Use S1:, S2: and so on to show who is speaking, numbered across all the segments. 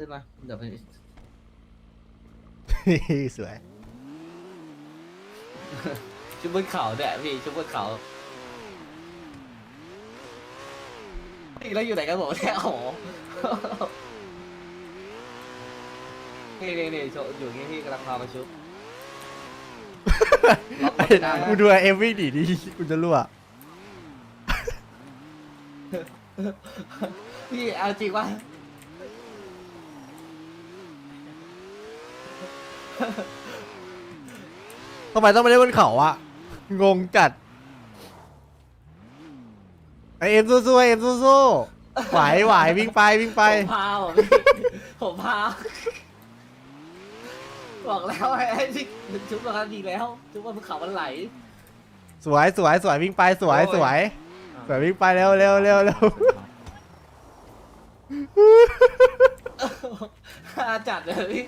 S1: ขึ้นมาเดี๋ยวไป
S2: สวย
S1: ชุบบนเขาเนี่ยพี่ชุบบนเขานี่เราอยู่ไหนกันหมดเนี่ยโอ้โหนี่นี่นี่โชว์อยู่นี่พี่กำลังพามาชุบล็อกรถนะ
S2: กูดูเอฟวิ่งหนีดิกูจะรั่ว
S1: พี่เอาจริงว่า
S2: ทำไมต้องไปเล่นบนเขาอะงงจัดไอเอ็มสู้ๆเอ็มสู้ๆไหวไหววิ่งไปวิ่งไป
S1: ผมพาผมพี่ผมพาบอกแล้วไอ้ที่ชุบเรากันดีแล้วชุบบนภูเขามันไหล
S2: สวยสวยสวยวิ่งไปสวยสวยสวยวิ่งไปเร็วเร็วเร็วเร็ว
S1: อาจัดเลยพี่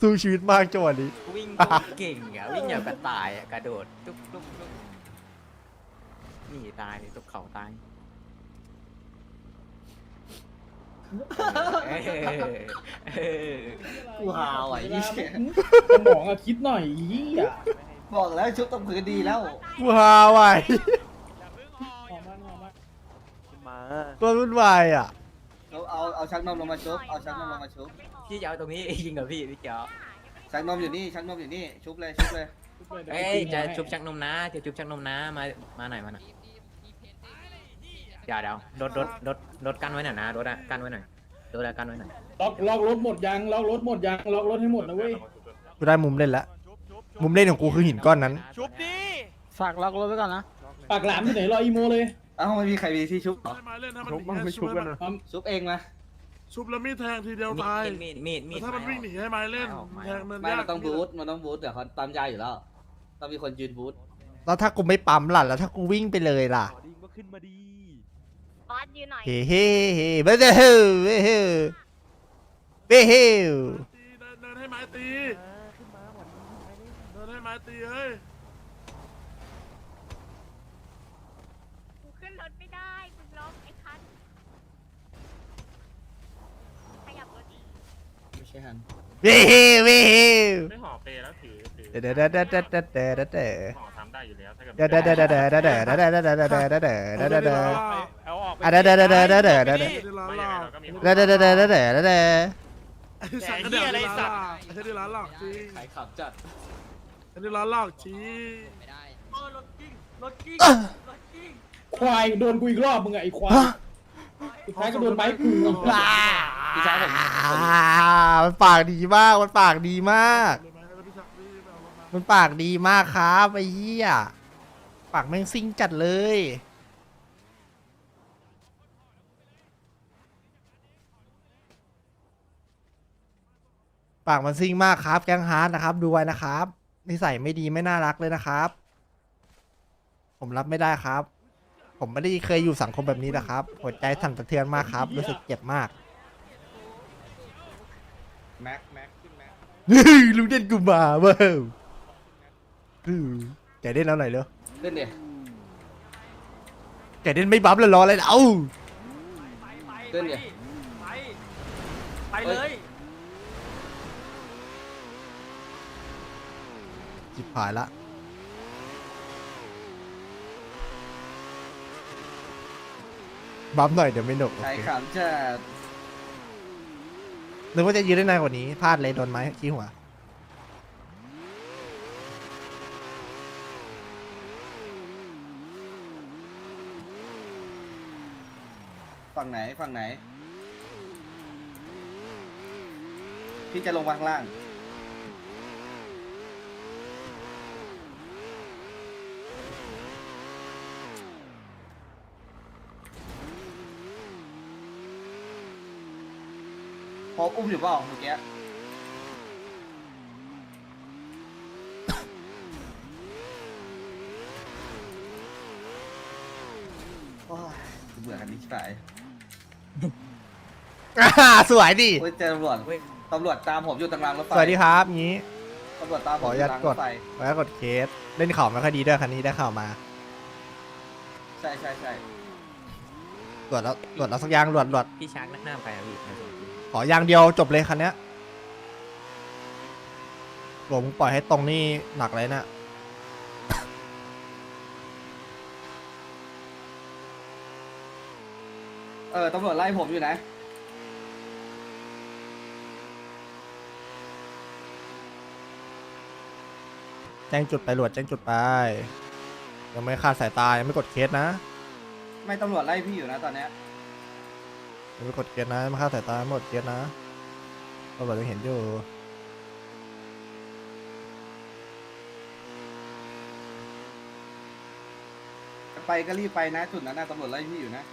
S2: สู้ชีวิตมากจังหวะนี้
S3: วิ่งโคตรเก่งอะวิ่งอย่างกระต่ายอะกระโดดตุ๊บตุ๊บตุ๊บหนีตายเลยตกเขาตายเออเออ
S1: กูหาไหวนี่เชี่ย
S4: สมองอะคิดหน่อยเหี้ย
S1: บอกแล้วชุบต้องพื้นดีแล้ว
S2: กูฮาไหว
S4: ออกมาออกมา
S2: ตัวรุ่นวายอะ
S1: เอาเอาเอาชักนมลงมาชุบเอาชักนมลงมาชุบ
S3: พี่จะเอาตรงนี้ยิงกับพี่พี่เจ้า
S1: ชักนมอยู่นี่ชักนมอยู่นี่ชุบเลยชุบเลย
S3: เอ้ยจะชุบชักนมนะจะชุบชักนมนะมามาหน่อยมาหน่อยเดี๋ยวเดี๋ยวรถรถรถรถกันไว้หน่อยนะรถอะกันไว้หน่อยรถอะกันไว้หน่อย
S4: ล็อกล็อกรถหมดยังล็อกรถหมดยังล็อกรถให้หมดนะเว้ย
S2: กูได้มุมเล่นแล้วมุมเล่นของกูคือหินก้อนนั้น
S5: ชุบดิ
S6: ฝากล็อกรถไว้ก่อนนะ
S4: ปากหลามที่ไหนรออีโมเลย
S1: เอ้าไม่มีใครมีที่ชุบเหรอ
S5: ให้มาเล่นถ้ามัน
S6: ชุบ
S5: หนี
S6: บ้างไม่
S5: ให้
S6: ชุบกันนะ
S4: ปั๊ม
S1: ชุบเองมา
S5: ชุบแล้วมีดแทงทีเดียวตาย
S3: มีดมีดมีด
S5: แต่ถ้ามันวิ่งหนีให้ไม้เล่น
S3: ไม่
S5: แท
S3: เอา
S5: งมัน
S1: ไม่
S5: ยาก
S1: มันต้องบูทมันต้องบูทเดี๋ยวเขาตามยาอยู่แล้ว ต้องมีคนยืนบูท
S2: แล้วถ้ากูไม่ปั๊มล่ะ แล้วถ้ากูวิ่งไปเลยล่ะ
S5: ดิ้งก็ขึ้นมาดี
S7: บอสยืนหน่อย
S2: เฮ้เฮ้เฮ้เบ้เฮ้เฮ้เฮ้เฮ้เฮ้เฮ้
S5: ตีเดินเดินให้ไม้ตี เดินให้ไม้ตีเฮ้ย
S7: กูขึ้นรถไม่ได้กูล็อกไอ้คันขยับรถอีก
S1: ไม่ใช่ฮัน
S2: เฮ้เฮ้เฮ้เฮ้
S8: ไม่ห่อเปแล้วถือถือ
S2: เดี๋ยวเดี๋ยวเดี๋ยวเดี๋ยวเดี๋ยวเดี๋ยวเดี๋ยวเดี๋ยว
S8: ห่อทำได้อยู่แล้วถ้าเกิด
S2: เดี๋ยวเดี๋ยวเดี๋ยวเดี๋ยวเดี๋ยวเดี๋ยวเดี๋ยวเดี๋ยวเดี๋ยวเดี๋ยวเดี๋ยวเดี๋ยวเดี๋ยวเดี๋ยวเดี๋ยวเดี๋ยวเดี๋ยวเดี๋ยวเดี๋ยว
S5: เอาออกไปเดี๋ยวเดี๋ยวเดี๋ยวเดี๋ยวเดี๋ยวเดี๋ยวเดี๋ยวร้าน
S8: ไม่
S5: ห
S8: ยัง
S5: ล
S8: ไง
S5: อก
S8: เราก็มี
S2: เดี๋ยวเดี๋ยวเดี๋ยวเดี๋ยวเดี๋ยวเดี๋ยวเดี๋ยว
S5: ไอ้สัตว์ก็เดี๋ยวร้านหลอกไอ้เดี๋ยวร้านหลอกจริง
S1: ขายขับจัด
S5: ไอ้เดี๋ยวร้านหลอกจริง
S4: ควายโดนกูอีกรอบมึงอะไอ้ควายสุดท้ายก็โดนไบค์กู
S1: พี่ชายผม
S2: อ่ามันปากดีมากมันปากดี มาก
S5: เลยไหมแล้วพี่ชักรีบเอารถมา
S2: มันปากดีมากครับไอ้เหี้ย ปากแม่งซิงจัดเลย ปากมันซิงมากครับ แก๊งฮาร์ดนะครับ ดูไว้นะครับ นิสัยไม่ดีไม่น่ารักเลยนะครับ ผมรับไม่ได้ครับ ผมไม่ได้เคยอยู่สังคมแบบนี้นะครับ หัวใจสั่นสะเทือนมากครับ รู้สึกเจ็บมาก
S1: แม็กแม็กขึ้นแม็ก
S2: ลุงเด่นกูมาเว้ยใจเด่นแล้วหน่อยเร็ว
S1: ขึ้นดิ
S2: ใจเด่นไม่บัฟเลยรออะไรเอ้า
S1: ขึ้นดิ
S6: ไปเลย
S2: จิบหายละ บัฟหน่อยเดี๋ยวไม่หนุกโอ
S1: ขาย
S2: เค
S1: ขับจัด
S2: นึกว่าจะยืนได้นานกว่านี้พลาดเลยโดนไม้ขี้หัว
S1: ฝั่งไหนฝั่งไหน พี่จะลงวางล่าง พออุ้มอยู่เปล่าเมื่อกี้โอ้ยเบื่อกันดิชิบหาย
S2: อ่าสวยดิ
S1: เฮ้ยเจอตำรวจตำรวจตามผมอยู่ตรงรางรถไฟ
S2: สวัสดีครับงี้
S1: ตำรวจตามผม
S2: ขออนุญาต
S1: ยู่
S2: ก
S1: รางร
S2: ด
S1: ถไฟ
S2: ไว้กดเคส เล่นข่าวไม่ค่อยดีด้วยคันนี้ได้ข่าวมา
S1: ใช่ใช่ใช่
S2: ตรวจแล้วตรวจแล้วสักอยางตรวจตรวจ
S3: พี่ชาร์กนักหน้าไปอะพี่ในส่วนที่
S2: ขออย่างเดียวจบเลยคันเนี้ยผมปล่อยให้ตรงนี่หนักเลยเนะ
S1: เออตำรวจไล่ผมอยู่นะ
S2: แจ้งจุดไปหลวดแจ้งจุดไป ยังไม่คาดสายตายังไม่กดเคสนะ
S1: ไม่ตำรวจไล่พี่อยู่นะตอนเนี้ย
S2: ยังไม่กดเคสนะยังไม่คาดสายตาไม่กดเคสนะตำรวจยังเห็นอยู่
S1: ไปก็รีบไปนะจุดนั้นนะตำรวจไล่พี่อยู่นะ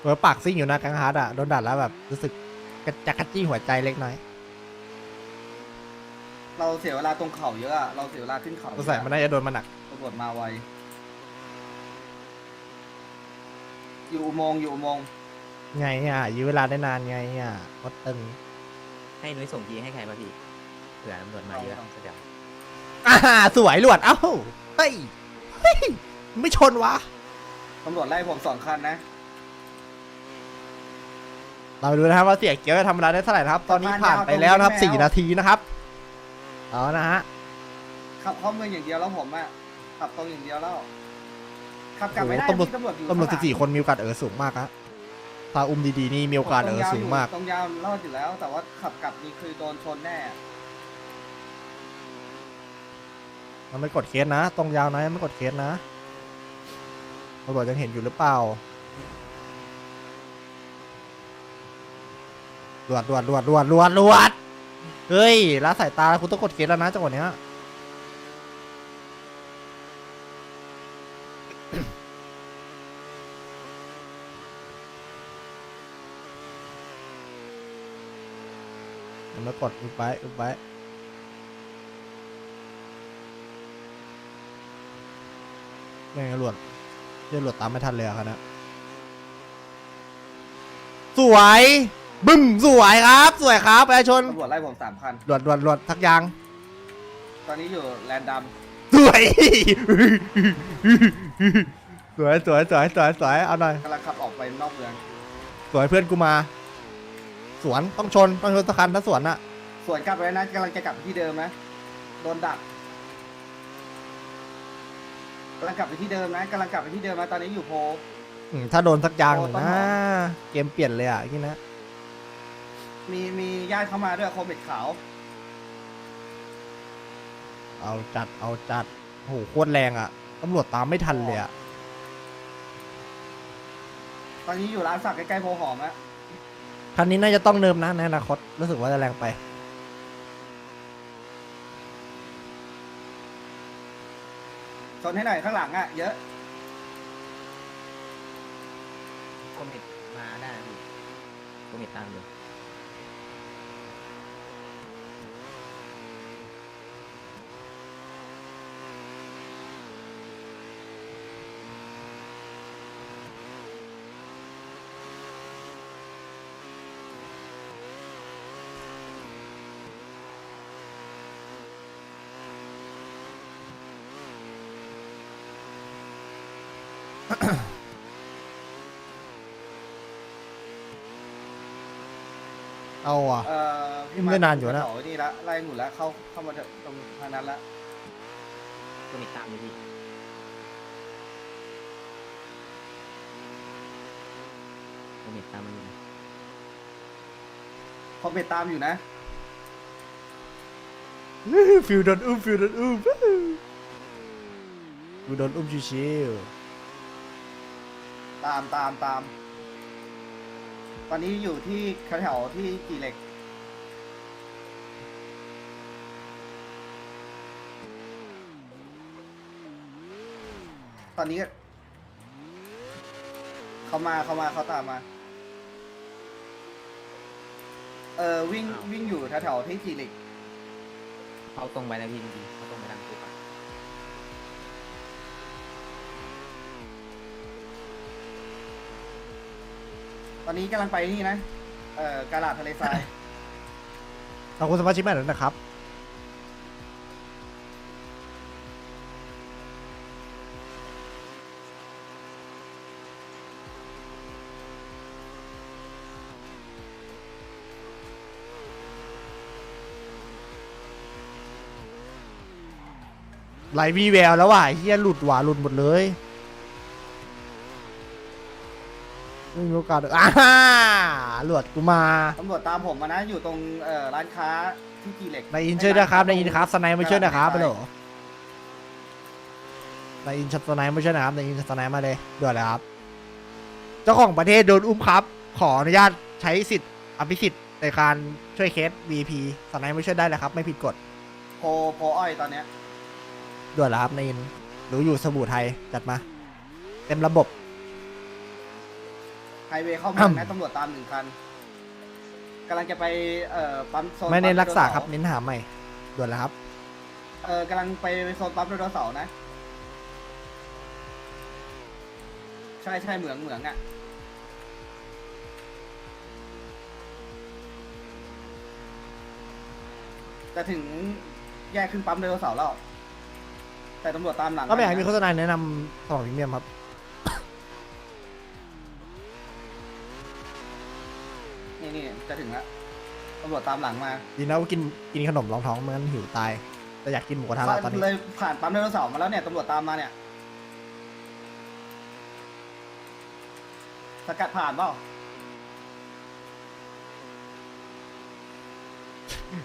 S2: เออปากซิ่งอยู่นะกังฮาร์ดอะโดนดัดแล้วแบบรู้สึกกระจักกระจี้หัวใจเล็กน้อย
S1: เราเสียเวลาตรงเขาเยอะอะเราเสียเวลาขึ้นเขา
S2: ก็ใส่มันน่าจะโดนมาหนัก
S1: ตำรวจมาไว อยู่อุโมงค์อยู่อุโมงค์
S2: ไงอะยื้อเวลาได้นานไงอะวัดตึง
S3: ให้นุ้ยส่งทีให้ใครป่ะพี่เผื่อตำรวจมาเยอะเดี๋ยว
S2: อ่าสวยหลวดเอ้าเฮ้ยเฮ้ยไม่ชนวะ
S1: ตำรวจไล่ผมสองคันนะ
S2: เราดูนะครับว่าเสียเกียวจะทำเวลาได้เท่าไหร่นะครับ ตอนนี้ผ่านไปแล้วนะครับสี่นาทีนะครับเอานะฮะ
S1: ขับเข้าเมืองอย่างเดียวแล้วผมอะขับตรงอย่างเดียวแล้ว ขับกลับไม่ได้
S2: โอ้โหตำรวจ
S1: มีตำรวจอยู่
S2: ตำรวจ
S1: ข้างหลัง
S2: สิบสี่คนมีโอกาสเออสูงมากฮะถ้าอุ้มดีๆนี่มีโอกาสเออสูงมาก
S1: ตรงยาวรอดอยู่แล้ว แต่ว่าขับกลับนี่คือโดนชนแน่
S2: มันไม่กดเคสนะ ตรงยาวนะยังไม่กดเคสนะตำรวจยังเห็นอยู่หรือเปล่าดวดดวดดวดดวดดวดดวดเฮ้ยละสายตาคุณต้องกดเคสแล้วนะจังหวะเนี้ย มันมากดอุบไว้อุบไว้ยังไงหลวดเรียหลวดตามไม่ทันเลยอะครับนะสวยบึ้มสวยครับ สวยครับประชาชน
S1: ตำรวจไล่ผมสามคัน
S2: หลวดหลวดหลวดทักอยาง
S1: ตอนนี้อยู่แลนด์ด
S2: สวย สวยสวยสวยสวยสวยเอาหน่อยำ
S1: กำลังขับออกไปนอกเมือง
S2: สวยเพื่อนกูมา สวนต้องชนต้องชนสะคันถ้าสวนอะ
S1: ส่วนกลับไปนะกำลังจะกลับไปที่เดิมนะโดนดักกำลังกลับไปที่เดิมนะกำลังกลับไปที่เดิมนะตอนนี้อยู่โพ
S2: อืมถ้าโดนสักอยางหนึ่ง
S1: โอ้ต้น
S2: นะ
S1: หอ
S2: เกมเปลี่ยนเลยอะที่นะ
S1: มีมีญาติเข้ามาด้วยโคเม็ดขาว
S2: เอาจัดเอาจัดโหโคตรแรงอะตำรวจตามไม่ทันเลยอะ
S1: ตอนนี้อยู่ร้านสักใกล้ๆโพหอมอะ
S2: คันนี้น่าจะต้องเนิมนะในอนาคตรู้สึกว่าจะแรงไป
S1: ชนให้หน่อยข้างหลังอะเยอะ
S3: คอมเมนต์มาได้นะพี่คอมเมนต์ตามอยู่
S2: เอาอะ
S1: เอ่อพี่
S2: ไม่นานอยู่นะ
S1: แถวนี่ละไล่หมุนแล้วเข้าเข้ามาตรงทางนั้นละ
S3: คอมเมนต์ตามอยู่พี่คอมเมนต์ตามมันอยู่นะ
S1: พอไปตามอยู่นะ
S2: ฟิลโดนอุ้มฟิลโดนอุ้มฟิลโดนอุ้มชิว
S1: ตามตามตามต อนนี้อยู่ที่แถวๆที่กี่เหล็ก ตอนนี้ก็เขามาเขามาเขาตามมา เออวิ่งวิ่งอยู่แถวๆที่กี่เหล็ก
S3: เขาตรงไปนะพี่จริงๆเขาตรง
S1: ตอนนี้กำลังไปนี่นะ เอ่อกาลาดทะเลทราย
S2: ขอบคุณสมาชิกใหม่ด้ยนะครับ ไหลวีแววแล้วว่ะไอ้เฮียหลุดหวาหลุดหมดเลย ไม่มีโอกาสเลยอ่าหลวดกูมา
S1: ตำรวจตามผมมานะอยู่ตรงเอ่อร้านค้าที่กีเหล็ก
S2: นายอินช่วยนะครับนายอินครับสไนด์มาช่วยนะครับไปเหรอนายอินชัดสไนด์ไม่ใช่นะครับนายอินชัดสไนด์มาเลยด่วนเลยครับ เจ้าของประเทศโดนอุ้มครับ ขออนุญาตใช้สิทธิ์อภิสิทธิ์ในการช่วยเคส VP สไนด์ไม่ช่วยได้เลยครับ ไม่ผิดกฎ
S1: โพโพอ้อยตอนเนี้ย
S2: ด่วนแล้วครับนายอินรู้อยู่สบู่ไทยจัดมา เต็มระบบ
S1: ไฮเวย์เข้าเมืองนะตำรวจตามหนึ่งคันกำลังจะไปเอ่อปั๊มโซน
S2: ไม่เน้น
S1: ปั๊
S2: รักษาครับ
S1: ไดโนเส
S2: เน้นหาใหม่ด่วนแล้วครับ
S1: เออกำลังไปโซนปั๊มไดโนเสาร์นะ ใช่ใช่เหมืองเหมืองอะจะถึงแยกขึ้นปั๊มไดโนเสาร์แล้วแต่ตำรวจตามหลัง
S2: ก็ไม่อยากให้มี
S1: นะ
S2: โฆษณาแนะนำสมองพรีเมียมครับ
S1: จะถึงแล้วตำรวจตามหลังมา
S2: ดีนะว่ากินกินขนมรองท้องไมันหิวตาย แต่อยากกินหมูกระทะละตอนนี้
S1: เลยผ่านปั๊มไดโนเสาร์มาแล้วเนี่ยตำรวจตามมาเนี่ย สกัดผ่านเปล่า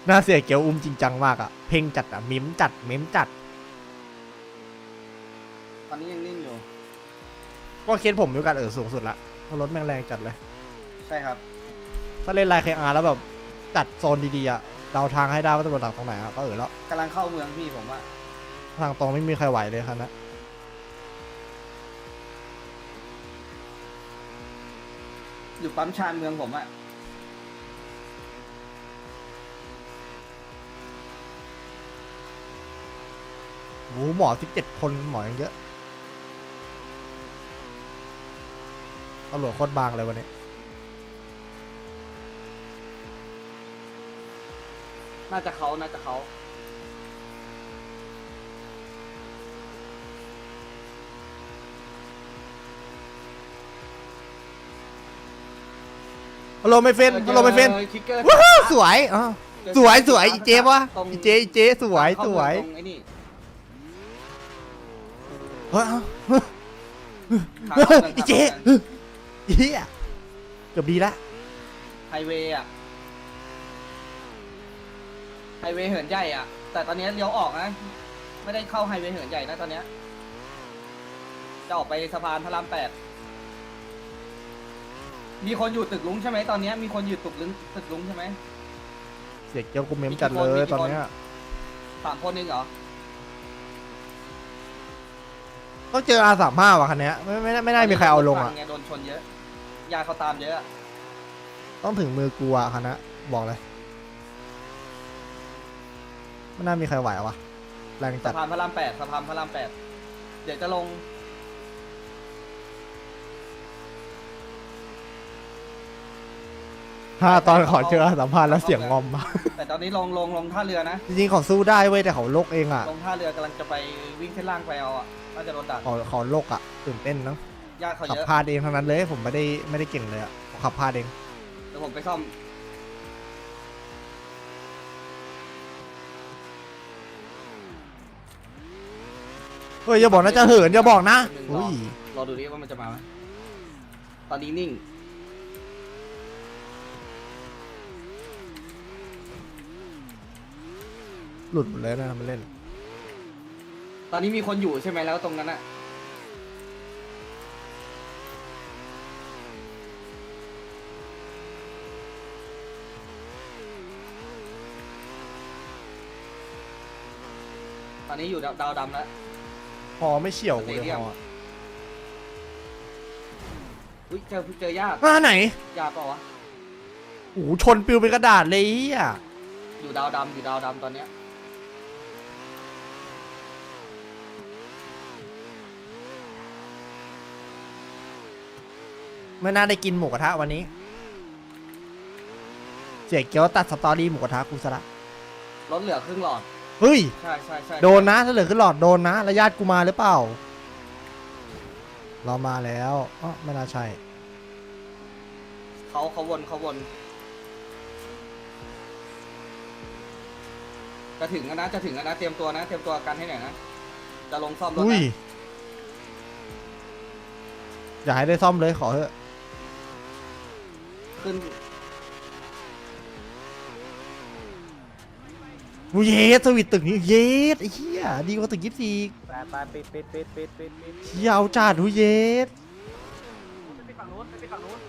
S2: น่าเสียเกียวอุ้มจริงจังมากอะเพลงจัดอะมิมจัดมิมจัด
S1: ตอนนี้ยังนิ่งอยู่
S2: ก็เคสผมมีโอกาสเออสูงสุดละเพราะรถแม่งแรงจัดเลย
S1: ใช่ครับ
S2: ถ้าเล่นไลน์เคอาร์แล้วแบบจัดโซนดีๆอะเดาทางให้ได้ว่าตำรวจดักตรงไหนอะก็เออแล้ว
S1: กำลังเข้าเมืองพี่ผมว่า
S2: ทางตรงไม่มีใครไหวเลยครับนะ
S1: อยู่ปั๊มชานเมืองผมอะ
S2: หมูหมอสิบเจ็ดคนหมอยังเยอะตำรวจโคตรบางเลยวันนี้
S1: น่าจะเขาน่าจะเขา
S2: ฮัลโหลไม่เฟนฮัลโหลไม่เฟน
S1: คิกเกอร์
S2: ว้าวสวยอะสวยสวยอีเจวะอีเจอีเจสวยสวย
S1: ตรงไอ้นี่
S2: เฮ้ยเอา
S1: ทางเข้าเมือง
S2: อีเจเฮียเกือบดีละ
S1: ไฮเวย์อะ ไฮเวย์เหินใหญ่อะแต่ตอนนี้เลี้ยวออกนะ ไม่ได้เข้าไฮเวย์เหินใหญ่นะตอนเนี้ยจะออกไปสะพานพระรามแปดมีคนอยู่ตึกลุงใช่ไหมตอนเนี้ยมีคนอยู่ตึกลุงตึกลุงใช่ไหม
S2: เสียเกียวกูเมมจัดเลย
S1: มีกี่คน
S2: ตอนเนี้ย
S1: สามคนเองเหรอ
S2: ต้องเจออาสามห้าว่ะคันเนี้ยไม่ไม่ไม่ได้มีใครเอาลงอะ
S1: ไงโดนชนเยอะ ยาเขาตามเยอะอะ
S2: ต้องถึงมือกูอะคันนะบอกเลย ไม่น่ามีใครไหววะแรงจั
S1: สะ
S2: ด
S1: พานพระรามแปดสะพานพระรามแปดเดี๋ยวจะลง
S2: ถ้าตอนขอเจออาสามห้าแล้วเสียงงอมมา
S1: แต่ตอนนี้ลงลงลงท่าเรือนะ
S2: จริงๆเขาสู้ได้เว้ยแต่เขาโลกเองอะ
S1: ลงท่าเรือกำลังจะไปวิ่งเส้นล่างไปเอาอะน่าจะโดนดัก
S2: เขาเขาโลกอะตื่นเต้นเนอะ
S1: ญาติเขา
S2: ขับ
S1: เยอะ
S2: พลาดเองทั้งนั้นเลยผมไม่ได้ไม่ได้เก่งเลยอะผมขับพลาดเอง
S1: เดี๋ยวผมไปซ่อม
S2: ฮ้ยอย่าบอกนะจะเหินอย่าบอกนะอุ้ย
S1: รอดูดิว่ามันจะมาไหมตอนนี้นิ่ง
S2: หลุดหมดเลยนะมันเล่น
S1: ตอนนี้มีคนอยู่ใช่ไหมแล้วตรงนั้นอะตอนนี้อยู่ดาวดาวดำแล้ว
S2: พอไม่เฉียวกูเลย
S1: สเตเดียม
S2: พอ
S1: อุ้ยเจอเจอญาติ
S2: มาไหน
S1: ญาติเปล่าวะ
S2: โอ้โหชนปิวเป็นกระดาษเลยอะ
S1: อยู่ดาวดำอยู่ดาวดำตอนเนี้ย
S2: ไม่น่าได้กินหมูกระทะวันนี้ เสียเกียวตัดสตอรี่หมูกระทะกูซะละ
S1: รถเหลือครึ่งหลอด
S2: เฮ้ย
S1: ใช่ใช่ใช่
S2: โดนนะถ้าเหลือขึ้นหลอดโดนนะแล้วญาติกูมาหรือเปล่า เรามาแล้วอ๋อไม่น่าใช่
S1: เขาเขาวนเขาวนจะถึงแล้วนะจะถึงแล้วนะเตรียมตัวนะเตรียมตัวกันให้หน่อยนะจะลงซ่อมรถ
S2: อุ้ย
S1: นะ
S2: อย่าให้ได้ซ่อมเลยขอเถอะ
S1: ขึ้น
S2: อุ้ย เยสสวิตตึกนี้เยสไอ้เหี้ยดีกว่าตึกยี่สิบ
S3: ไปไปปิดปิดปิดปิดปิดปิด
S2: เหี้ยเอาจัดอุ้ยเยส
S6: ไปฝั่งนู้นไปฝั่งนู้น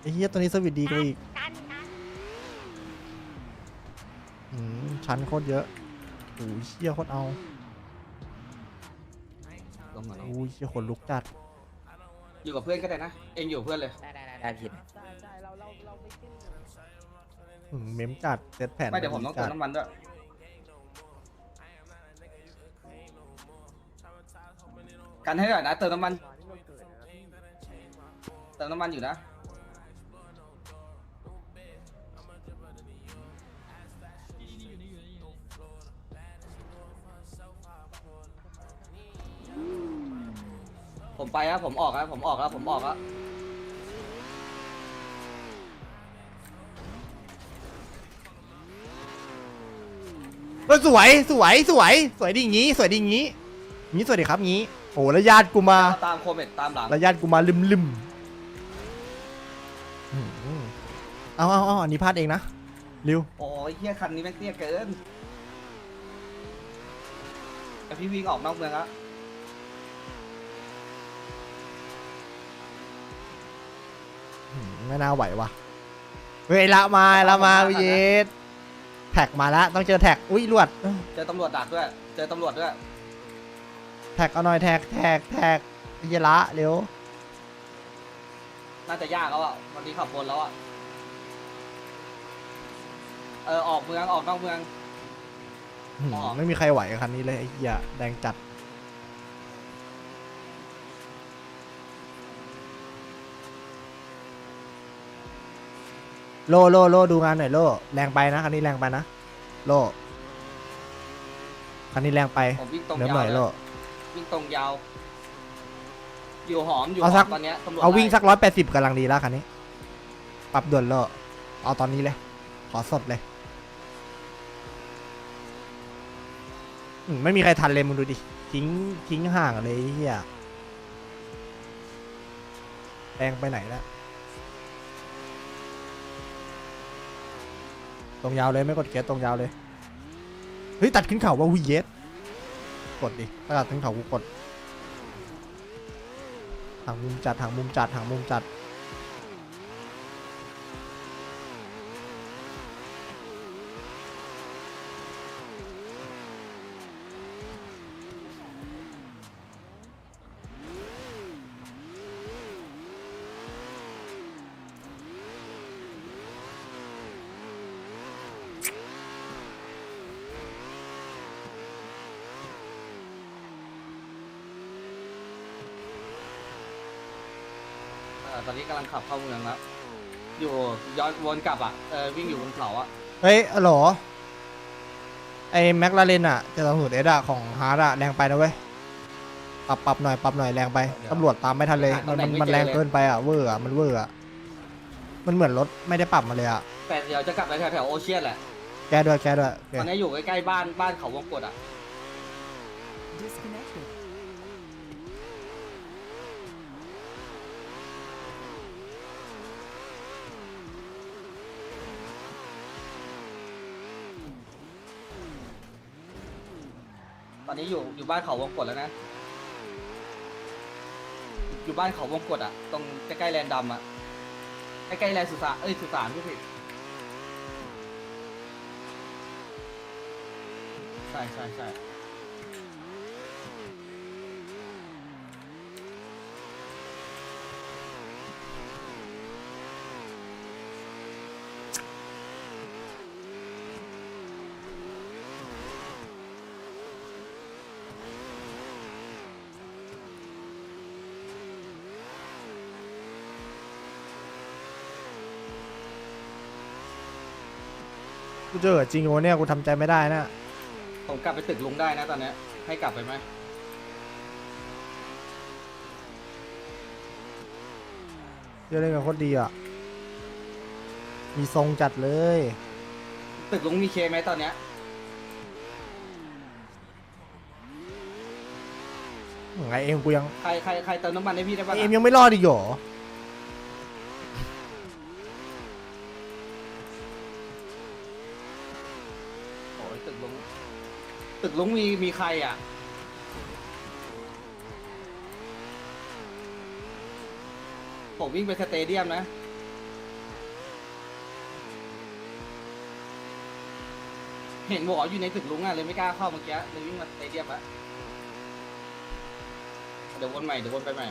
S2: ไอ้เหี้ยตัวนี้สวิตดีกว่าอีกอืมชั้นโคตรเยอะโอ้ยเหี้ยโคตรเอา
S1: ลงมาลง
S2: โอ้ยเหี้ยขนลุกจัด
S1: อยู่กับเพื่อนก็ได้นะ เองอยู่กับเพื่อนเลย
S3: ได้ได้ได้ได้ผิด
S2: อืมเมมจัดเซตแผ่น
S1: ไม่เดี๋ยวผมต้องเติมน้ำมันด้วย กันให้หน่อยนะเติมน้ำมันเติมน้ำมันอยู่นะผมไปแล้วผมออกแล้วผมออกแล้วผมออกแล้ว
S2: เออสวยสวยสวย สวยดีงี้ สวยดีงี้งี้สวยดีครับงี้ โอ้แล้วญาติกูมา
S1: ตามโคเมตตามหลัง
S2: แล้วญาติกูมาลืมลืมอืมเอาเอาเอาอันนี้พลาดเองนะริว
S1: โอ้ยเฮียคันนี้แม่งเตี้ยเกินแต่พี่วิ่งออกนอกเมืองแล้ว
S2: อืมไม่น่าไหววะเฮ้ยละมาละมาวิเยสแท็กมาแล้วต้องเจอแท็กอุ้ยลวดเอ้ย
S1: เจอตำรวจดักด้วย เจอตำรวจด้วย
S2: แท็กเอาหน่อยแท็กแท็กแท็กเยละเร็ว
S1: น่าจะยากแล้วอะวันนี้ขับวนแล้วอะ เออออกเมืองออกนอกเมือง
S2: อืม
S1: อ๋อ
S2: ไม่มีใครไหวกับคันนี้เลยไอ้เหี้ยแดงจัด โลโลโลดูงานหน่อยโลแรงไปนะคันนี้แรงไปนะ โลคันนี้แรงไป
S1: ผมวิ่งตรง
S2: เดี๋ยวยาห
S1: ว
S2: น่อย
S1: เล
S2: โล
S1: ย วิ่งตรงยาว อยู่หอมอยู่ห
S2: เอา
S1: อ
S2: สัก
S1: มตอนเนี้ยตำรวจ
S2: เอาวิ่ง
S1: ไล่
S2: สักร้อยแปดสิบกำลังดีแล้วคันนี้ ปรับด่วนโลเอาตอนนี้เลย ขอสดเลยอืมไม่มีใครทันเลยมึงดูดิ ทิ้งทิ้งห่างเลยไอ้เฮียแดงไปไหนแล้วตรงยาวเลยไม่กดเกียร์ตรงยาวเลย เฮ้ย ตัดขึ้นเขาว่าวิเยส กดดิถ้าตัดขึ้งเขากูกดหางมุมจัดหางมุมจัดหางมุมจัด
S1: เออตอนนี้กำลัง ขับเข้าเมืองแล้วอยู่ย้อนวนกลับอะเออวิ่งอยู่บนเขาอะ
S2: เฮ้ยอ๋อเหรอไอ้แม็กลาเรนอะจะต้องสูตรเอสอะของฮาร์ดอะแรงไปนะเว้ยปรับปรับหน่อยปรับหน่อยแรงไป
S1: เดี๋ยว
S2: ตำรวจตามไม่ทันเลย
S1: หา
S2: มัน
S1: ตำแหน่
S2: มัน
S1: งไม่
S2: มัน
S1: เจอ
S2: แรง
S1: เลย
S2: เกินไปอะเวอร์อะมันเวอร์อะมันเหมือนรถไม่ได้ปรับมาเลยอะ
S1: แต่เดี๋ยวจะกลับไปแถวๆโอเชียนแหละ
S2: แกด้วยแกด้วยโอเค
S1: ตอนนี้อยู่ใกล้ๆบ้านบ้านเขาวงกดอะต อนนี้อยู่อยู่บ้านเขาวงกดแล้วนะ อยู่บ้านเขาวงกดอะ ตรงใกล้ๆแลนด์ดำอะ ใกล้ๆแลนด์สุสานเอ้ยสุสานพี่ผิดใช่ใช่ใช่
S2: กูเจอจริงโอเนี่ยกูทำใจไม่ได้นะ
S1: ผมกลับไปตึกลุงได้นะตอนเนี้ยให้กลับไปไหม
S2: เจอเล่นกันโคตรดีอะมีทรงจัดเลย
S1: ตึกลุงมีเคไหมตอนเนี้ย
S2: ไงเอ็มกูยัง
S1: ใครใครใครเติมน้ำมันให้พี่ได้บ้าง
S2: เอ็ม
S1: อะ
S2: ยังไม่รอดอีกเหรอ
S1: ตึกลุงมีมีใครอะ ผมวิ่งไปสเตเดียมนะ เห็นหวออยู่ในตึกลุงอะเลยไม่กล้าเข้าเมื่อกี้เลยวิ่งมาสเตเดียมอะเดี๋ยววนใหม่เดี๋ยววนไปใหม่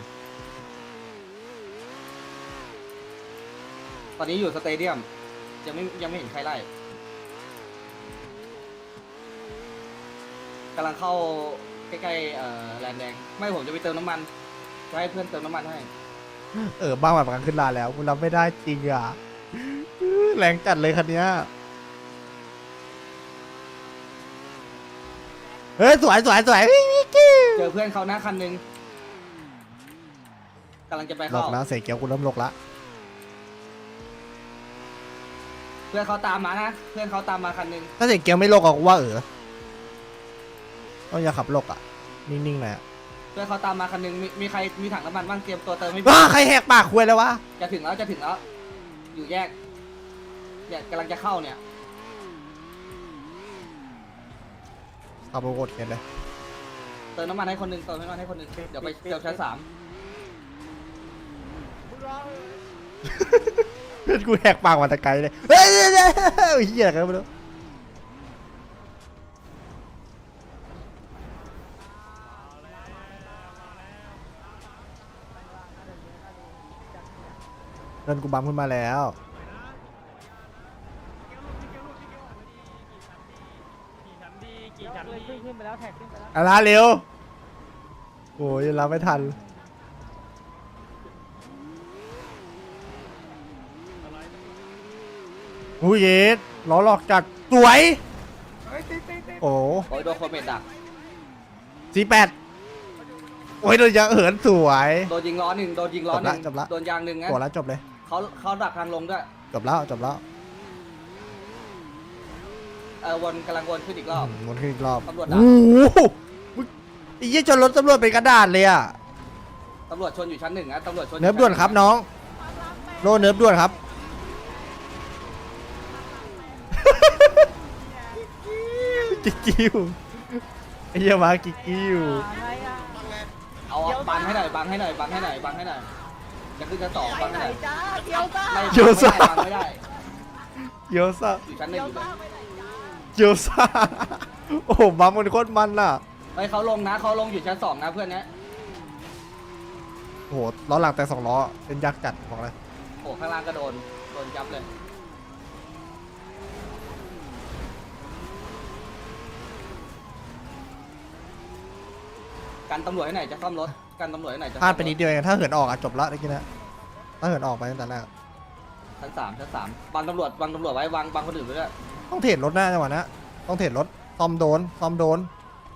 S1: ตอนนี้อยู่สเตเดียมยังไม่ยังไม่เห็นใครไล่ำลังเข้าใกล้ๆเอ่อแลนด์แดง ไม่ผมจะไปเติมน้ำมันจะให้เพื่อนเติมน้ำมันให้
S2: เออบ้างแบบกันขึ้นลาแล้วกูรับไม่ได้จริงอะ แรงจัดเลยคันเนี้ยเฮ้ยสวยสวยสวยวิวิกิ้ว
S1: เจอเพื่อนเขาหน้าคันหนึงกำลังจะไป
S2: หล
S1: เข้า
S2: กแล้วเสกเกียวกูเริ่มหลกละ
S1: เพื่อนเขาตามมานะ เพื่อนเขาตามมาคันหนึง
S2: ถ้าเสกเกียวไม่หลกอะกูว่าเออ ต้องอย่าขับหลกอะ นิ่งๆหน่อยอะ
S1: เพื่อนเขาตามมาคันหนึงมีมีใครมีถังน้ำมันบ้างเตรียมตัวเติมให้
S2: ว้า
S1: พี่
S2: ใครแหกปากคุยแล้ววะ
S1: จะถึงแล้วจะถึงแล้ว อยู่แยกเนี่ยกำลังจะเข้าเนี่ย
S2: ขับโกดเขียนเลย
S1: เติมน้ำมันให้คนหนึงเติมน้ำมันให้คนหนึงเดี๋ยวไปเติมชั้นสาม
S2: เพื่อนกูแหกปากมาแต่ไกลเลยเฮ้ยเฮ้ยเฮ้ยเฮ้ยเฮียอะไรกันไม่รู้ เดินกูบัมขึ้นมาแล้วอาลาเร็ว โอ้ยรับไม่ทัน อุ้ยเยสล้อหลอกจัดสวย โอ้
S1: โอ้ยโดนคนเมดดัก
S2: สี่แปดโอ้ยโดนยางเหินสวย
S1: โดนยิงล้อหนึ่งโดนยิงล้อหนึ่ง
S2: จบละจบละ
S1: โดนยางหนึ่งนะ
S2: โหแล้วจบเลย
S1: เขาเขาดักทางลงด้วย
S2: จบแล้วจบแล้ว
S1: เออวนกำลังวนขึ้นอีกรอบ
S2: หมุนขึ้นอีกรอบ
S1: ตำรวจดัก
S2: โอ้โหมึงไอ้เหี้ยชนรถตำรวจเป็นกระดาษเลยอะ
S1: ตำรวจชนอยู่ชั้นหนึ่งนะตำรวจชนอยู่
S2: เนิร์ฟด่วนครับน้องโลเนิร์ฟด่วนครับ กิกกิ้วไอ้เหี้ยมากิกกิ้ว
S1: เอาบังให้หน่อยบังให้หน่อยบังให้หน่อยบังให้หน่อย จะขึ้นชั้นสองบังให้หน่อย
S7: เดี๋ยวจ้า
S1: ไม่
S2: โยซ่า
S1: บังไม่ได้
S2: เกียวซ่า
S1: อยู่ชั้นหนึ่งอยู่เลย
S2: เกียวซ่าโอ้โหบัมมันโคตรมันน่ะ
S1: เฮ้ยเขาลงนะเขาลงอยู่ชั้นสองนะเพื่อนเนี้ย
S2: โอ้โหล้อหลังแต่สองล้อเป็นยักษ์จัดบอกเลย
S1: โอ้ข้างล่างก็โดนโดนยับเลยกันตำรวจให้หน่อยจะซ่อมรถ กันตำรวจให้หน่อยจะ
S2: พลาดไปนิดเดียวเองถ้าเหินออกอะจบละเมื่อกี้นะถ้าเหินออกไปตั้งแต่แรก
S1: ชั้นสามชั้นสามบังตำรวจบังตำรวจไว้วางบังคนอื่นไว้ด้วย
S2: ต้องเทรดรถหน้าจังหวะนะต้องเทรดรถซ่อมโดนซ่อมโดน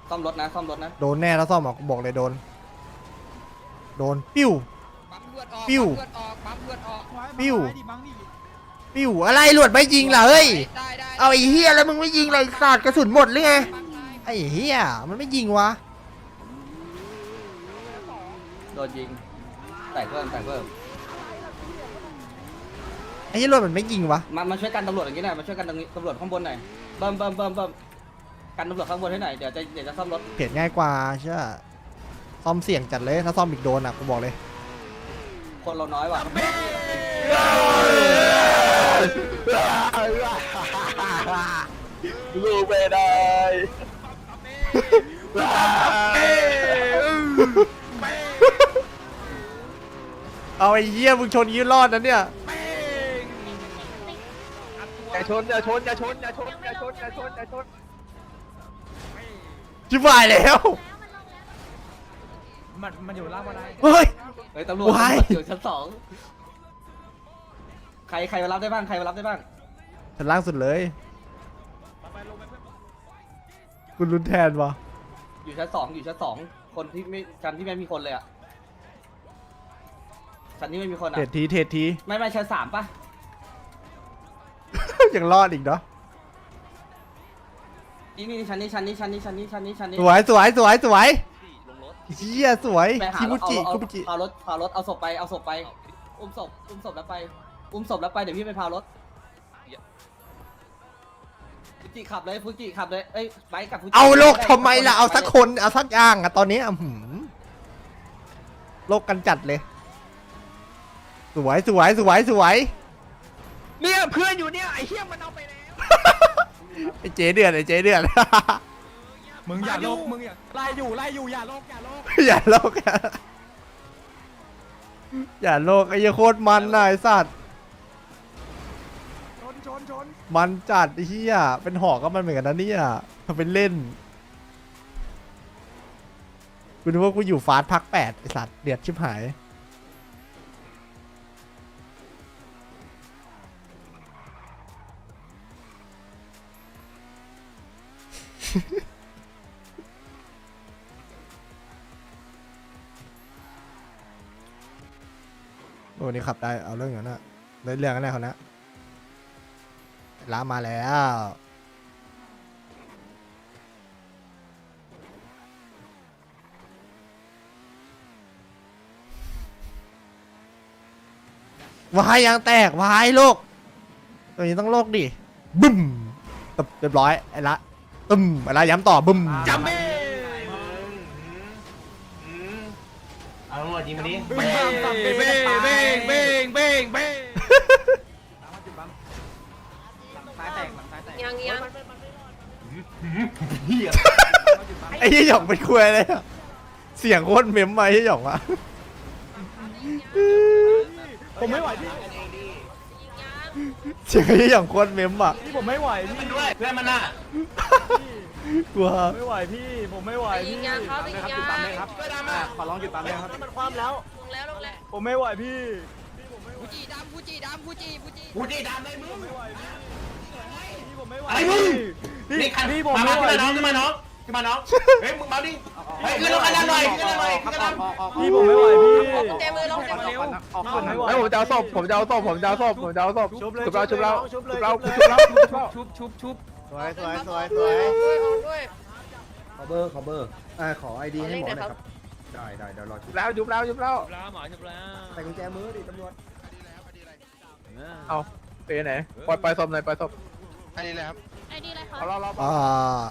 S1: ซ่อมรถนะซ่อมรถนะ
S2: โดนแน่ถ้าซ่อมอะกูบอกเลยโดน โดนปิ้วปิ้วปิ้วปิ้วอะไรหลวดไม่ยิงเหรอเฮ้ยเอาไอ้เฮียแล้วมึงไม่ยิงเลยสาดกระสุนหมดหรือไงไอ้เฮียมันไม่ยิงวะ
S1: โดนยิงแต่เพิ่มแต่เพิ่ม
S2: ไอ้เฮียหลวดมันไม่ยิงวะ
S1: มามาช่วยกันตำรวจอย่างนี้หน่อยมาช่วยกันตำรวจตำรวจข้างบนหน่อยเบิ่มเบิ่มเบิ่มเบิ่มกันตำรวจข้างบนให้หน่อยเดี๋ยวจะเดี๋ยวจะซ่อมรถ
S2: เปลี่ยนง่ายกว่าเชื่อซ่อมเสี่ยงจัดเลยถ้าซ่อมอีกโดนอะกูบอกเลย
S1: คนเราน้อยว่ะ
S5: ลูกไม่ได้
S2: เอาไอ้เฮียมึงชนยืนรอดนะเนี่ย
S3: อย่าชนอย่าชนอย่าชนอย่าชนอย่าชนอย่าชนอย่าชน
S2: ชิบหายแล้ว
S6: มันมันอยู่ล่างบันได
S2: เฮ้ย
S1: เฮ้ยตำรวจ
S2: Why?
S1: ตำรวจอยู่ชั้นสองใครใครมารับได้บ้างใครมารับได้บ้าง
S2: ชั้นล่างสุดเลยคุณรุนแทนวะ
S1: อยู่ชั้นสองอยู่ชั้นสองคนที่ไม่ชั้นที่ไม่มีคนเลยอะ ชั้นที่ไม่มีคน
S2: เท
S1: อะ
S2: รดทีเทรดที
S1: ไม่ไม่ชั้นสามปะ
S2: ยังรอดอีกเนาะ
S1: นี่นี่ชั้นนี้ชั้นนี้ชั้นนี้ชั้นนี้ชั้นนี้ชั้นนี้
S2: สวยสวยสวยสวยเฮียสวย
S1: ไปหา
S2: คิมุจิ
S1: เอา
S2: คุ
S1: เอา
S2: มุจิ
S1: พารถพารถเอาศพไปเอาศพไป อุ้มศพอุ้มศพแล้วไป อุ้มศพแล้วไปเดี๋ยวพี่ไปพารถฟูจิขับเลยฟูจิขับเลยเอ้ยไปกับฟูจิ
S2: เอาโลกทำไมล่ะเอาสักคนเอาสักอย่างอะตอนนี้อื้อหือโลกกันจัดเลย สวยสวยสวยสวย
S7: เนี่ยเพื่อนอยู่เนี่ยไอ้เหี้ยมันเอาไปแล้ว
S2: ไอ้เจ๊เดือดไอ้เจ๊เดือด
S7: มึงอย่าโลกมึงอย่าไล่อยู่ไล่อยู่อย่าโลกอย่าโลก
S2: อย่าโลกอะอย่าโลกไอ้เหี้ยโคตรมันน่ะไอ้สัตว์
S7: ชนชนชน
S2: มันจัดไอ้เหี้ยเป็นหอกก็มันเหมือนกันนะเนี่ยทำเป็นเล่นกูนึกว่ากูอยู่ฟาสต์พักแปดไอ้สัตว์เดือดชิบหาย โอ้นี่ขับได้เอาเรื่องอย่างนั้นได้เรื่องกันแน่เขานะล้ามาแล้ว วายยางแตกวายโลกตัวนี้ต้องโลกดิบึ้มตึบเรียบร้อยไอ้ละตึมไอ้ละย้ำต่อบึ้ม
S7: จำ
S8: เอาหมด ยิงมาดิ
S7: เบ้งเบ้งเบ้งเบ้งเบ้งเบ้ง
S1: ซ้ายแตกหลังซ้ายแตก
S9: ยังยัง
S2: ไอ้ยี่หยองเป็นคุยเลยอะเสียงโคตรเมมมาไอ้ยี่หยองอะ
S7: ผมไม่ไหวพี่
S2: เสียงไอ้ยี่หยองโคตรเมมอะ
S7: พี่ผมไม่ไหวพี่
S8: ด้วยเพื่อนมันน่ะ
S2: กลัว
S7: ไม่ไหวพี่ผมไม่ไหว
S9: ยิ
S7: พี่
S9: งยังครับยิงยัง
S1: ขอลองหยุดปั๊มเลยครับ
S7: มันความแล้ว
S9: ลงแล้วลงแล้ว
S7: ผมไม่ไหวพี่
S9: ฟูจิดำฟูจิดำฟูจิฟูจิ
S8: กูดีดำเลยมึง
S7: ไม่ไหวพี่พี่ผมไม่ไหว
S8: ไอ้มึง
S7: พี่
S8: นี่คัน
S7: พี่ผม
S8: มา
S7: ไม่
S8: มา
S7: ไหว
S8: ขึ้นมาน้องขึ้นมาน้องขึ้นมาน้องเฮ้ยมึงมาดิเฮ้ยขึ้นรถกันหน่อยขึ้นกันหน่อยขึ้นกันหน่อย
S7: พี่ผมไม่ไหวพี่
S9: เต็มมือลงเต็มมือ
S7: ผมไม่ไหว
S10: เฮ้ยผมจะเอาศพผมจะเอาศพผมจะเอาศพผมจะเอาศพ
S7: ชุบเลย
S10: ชุบเราชุบเรา
S7: ชุ
S10: ชุ
S7: บบเลย
S10: เรา
S7: ชุ
S10: ชุ
S7: บบเลย
S10: เราชุบเรา
S7: ชุบชุบชุบ
S2: สวยสวยสวยส
S9: ด้
S2: ว
S9: วย
S2: ย
S9: ด้วยด้วย
S11: ขอเบอร์ขอเบอร์อ่าขอไอดีให้หมอหน่อย
S9: เอาเลขหน่อยครั
S11: ครับบได้ได้เดี๋ยวรอชุ
S10: ชุ
S11: บบ
S10: แล้วชุบแล้วชุบแล้ว
S11: ใส่กุญแจมือดิตำรวจ
S10: เอาไปไหนปล่อยปล่อยศพหน่อยปล่อยศพ
S9: ไอ้นี่อะไรครับ
S10: เอาเราเรา
S2: อ่า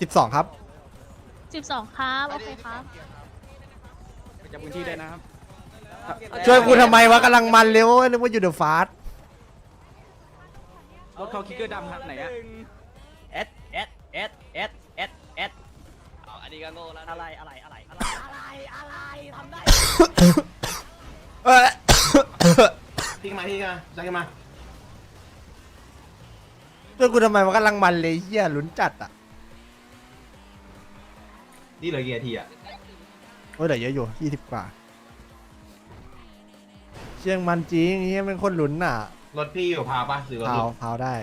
S2: สิบสองครับ
S9: สิบสองครับ โอเคครับ
S7: จับพื้นที่ได้นะครับ
S2: ช่วยกูทำไมวะกำลังมันเร็วนึกว่าอยู่เดอะฟาส
S7: รถเขาคิกเกอร์ดำครับไหนอะ
S6: เอสเอสเอสเอสเอสเอสเอาอันนี้ก็โง่แล้วอะไรอะไรอะไรอะไรอะไรอะไรทำได้
S2: เอ้ย
S8: ทิ้งมาทิ้งมาใส่มา
S2: ช่วยกูทำไมวะกำลังมันเลยเฮียลุ้นจัดอะ
S8: นี่เหลือกี่นาทีอะ
S2: โอ้ยเหลือเยอะอยู่ยี่สิบกว่า เชียงมันจริงเฮียเป็นคนลุ้นอะ
S8: รถพี่อยู่พาวปะหรือรถ
S2: เผา
S8: ลูก
S2: เผาได้